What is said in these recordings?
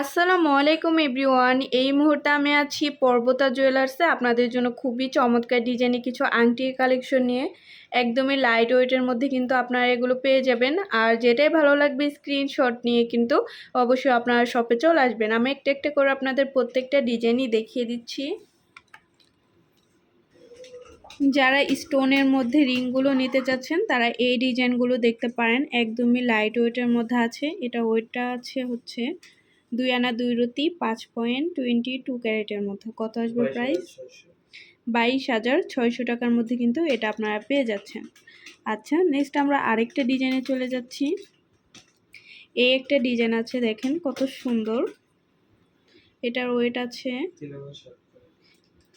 আসসালামু আলাইকুম এভরিওয়ান। এই মুহূর্তে আমি আছি পর্বতা জুয়েলার্সে। আপনাদের জন্য খুবই চমৎকার ডিজাইনে কিছু আংটির কালেকশন নিয়ে। একদমই লাইট ওয়েটের মধ্যে কিন্তু আপনারা এগুলো পেয়ে যাবেন। আর যেটাই ভালো লাগবে স্ক্রিনশট নিয়ে কিন্তু অবশ্যই আপনারা শপে চলে আসবেন। আমি একটা একটা করে আপনাদের প্রত্যেকটা ডিজাইনই দেখিয়ে দিচ্ছি। যারা স্টোনের মধ্যে রিংগুলো নিতে চাচ্ছেন তারা এই ডিজাইনগুলো দেখতে পারেন। একদমই লাইট ওয়েটের মধ্যে আছে। এটা ওয়েটটা আছে হচ্ছে দুই আনা দুই রুতি পাঁচ পয়েন্ট টোয়েন্টি টু ক্যারেটের মধ্যে কত আসবে প্রাইস বাইশ হাজার ছয়শো টাকার মধ্যে কিন্তু এটা আপনারা পেয়ে যাচ্ছেন। আচ্ছা নেক্সট আমরা আরেকটা ডিজাইনে চলে যাচ্ছি। এই একটা ডিজাইন আছে দেখেন কত সুন্দর। এটার ওয়েট আছে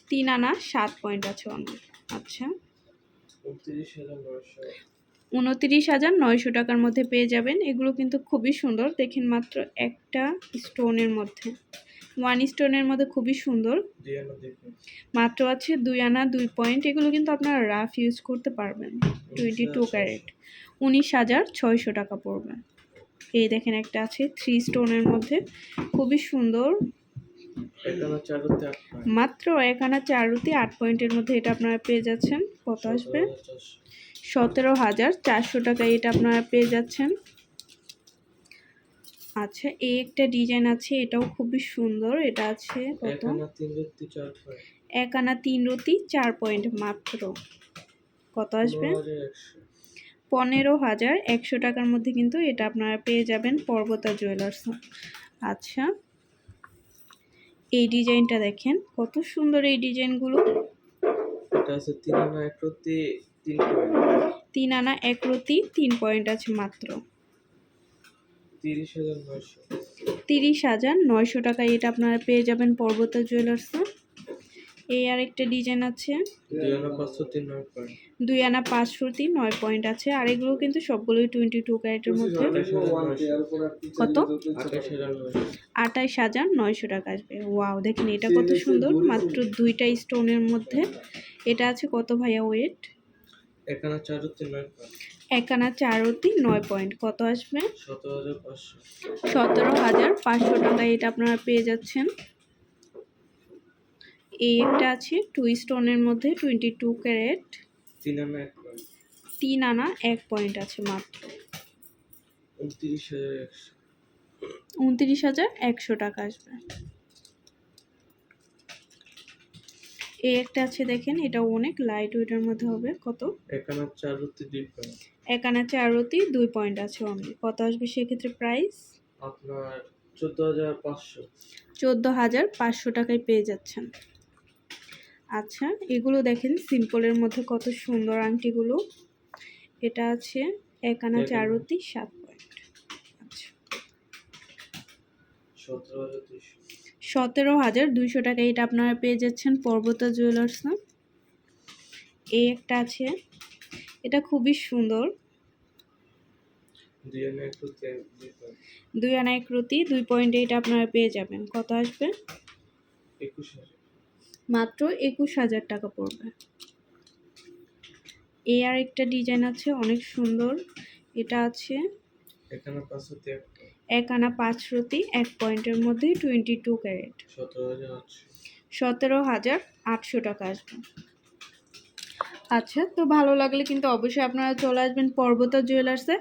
তিন আনা সাত পয়েন্ট। আছে অনেক আচ্ছা। উনত্রিশ হাজার নয়শো টাকার মধ্যে পেয়ে যাবেন। এগুলো কিন্তু খুবই সুন্দর। দেখেন মাত্র একটা স্টোনের মধ্যে। ওয়ান স্টোনের মধ্যে খুবই সুন্দর। মাত্র আছে দুই আনা দুই পয়েন্ট। এগুলো কিন্তু আপনারা রাফ ইউজ করতে পারবেন। Twenty two carat. উনিশ হাজার ছয়শো টাকা পড়বে। এই দেখেন একটা আছে থ্রি স্টোনের মধ্যে। খুবই সুন্দর। মাত্র এক আনা চার রুতি আট পয়েন্টের মধ্যে এটা আপনারা পেয়ে যাচ্ছেন। কত আসবে? সতেরো হাজার চারশো টাকা এটা আপনারা পেয়ে যাচ্ছেন। আচ্ছা এই একটা ডিজাইন আছে এটাও খুবই সুন্দর এটা আছে কত? এক আনা তিন রতি চার পয়েন্ট। মাত্র। কত আসবে? পনেরো হাজার একশো। টাকার মধ্যে কিন্তু এটা আপনারা পেয়ে যাবেন পর্বতা জুয়েলার্স। আচ্ছা এই ডিজাইনটা দেখেন কত সুন্দর এই ডিজাইনগুলো। এটা আছে তিন আনা এক রতি তিন আনা এক রতি তিন পয়েন্ট আছে মাত্র। তিরিশ হাজার নয়শো। টাকায় এটা আপনারা পেয়ে যাবেন পর্বতা জুয়েলার্সে এই আর একটা ডিজাইন আছে। দুই আনা পাঁচ রুতি নয় পয়েন্ট আছে। আর এগুলো কিন্তু সবগুলোই টোয়েন্টি টু ক্যারেটের মধ্যে। কত? আঠাশ আঠাইশ হাজার নয়শো টাকা আসবে। ওয়াও দেখেন এটা কত সুন্দর। মাত্র দুইটা স্টোনের মধ্যে। এটা আছে কত ভাইয়া ওয়েট এক আনা চার নয় চার অতি নয় পয়েন্ট। কত আসবে? সতেরো হাজার পাঁচশো। টাকায় এটা আপনারা পেয়ে যাচ্ছেন। এই একটা আছে টু স্টোনের মধ্যে টোয়েন্টি টু ক্যারেট তিন আনা এক পয়েন্ট। তিন আনা এক পয়েন্ট আছে মাত্র। উনত্রিশ হাজার একশো। উনত্রিশ হাজার একশো টাকা আসবে। এই একটা আছে দেখেন এটা অনেক লাইট ওয়েটের মধ্যে হবে কত? এক আনা দুই পয়েন্ট এক আনা চার দুই পয়েন্ট আছে অনলি কত আসবে সেক্ষেত্রে প্রাইস আপনার চোদ্দ হাজার পাঁচশো। চোদ্দ হাজার পাঁচশো টাকায় পেয়ে যাচ্ছেন। আচ্ছা এগুলো দেখেন সিম্পলের মধ্যে কত সুন্দর আংটিগুলো। এটা আছে এক আনা চারতি সাত পয়েন্ট আচ্ছা। সতেরো হাজার সতেরো হাজার দুইশো টাকা। এটা আপনারা পেয়ে যাচ্ছেন পর্বতা জুয়েলার্স না এই একটা আছে। এটা খুবই সুন্দর। দুই আনা এক দুই পয়েন্ট এটা আপনারা পেয়ে যাবেন। কত আসবে? মাত্র একুশ হাজার টাকা পড়বে। এই আর একটা ডিজাইন আছে অনেক সুন্দর। এটা আছে। এক আনা পাঁচ রতি এক পয়েন্টের মধ্যে টোয়েন্টি টু ক্যারেট। সতেরো হাজার আটশো। টাকা আসবে। আচ্ছা তো ভালো লাগলে কিন্তু অবশ্যই আপনারা চলে আসবেন পর্বতা জুয়েলার্সে।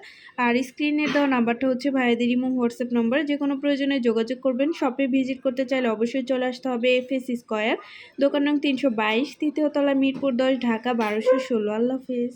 আর স্ক্রিনে দেওয়া নাম্বারটা হচ্ছে ভাইয়াদের ইমো হোয়াটসঅ্যাপ নাম্বার। যে কোনো প্রয়োজনে যোগাযোগ করবেন। শপে ভিজিট করতে চাইলে অবশ্যই চলে আসতে হবে এফ এস স্কোয়ার দোকান নং তিনশো বাইশ তৃতীয়তলা মিরপুর দশ ঢাকা বারোশো ষোলো। আল্লাহ হাফেজ।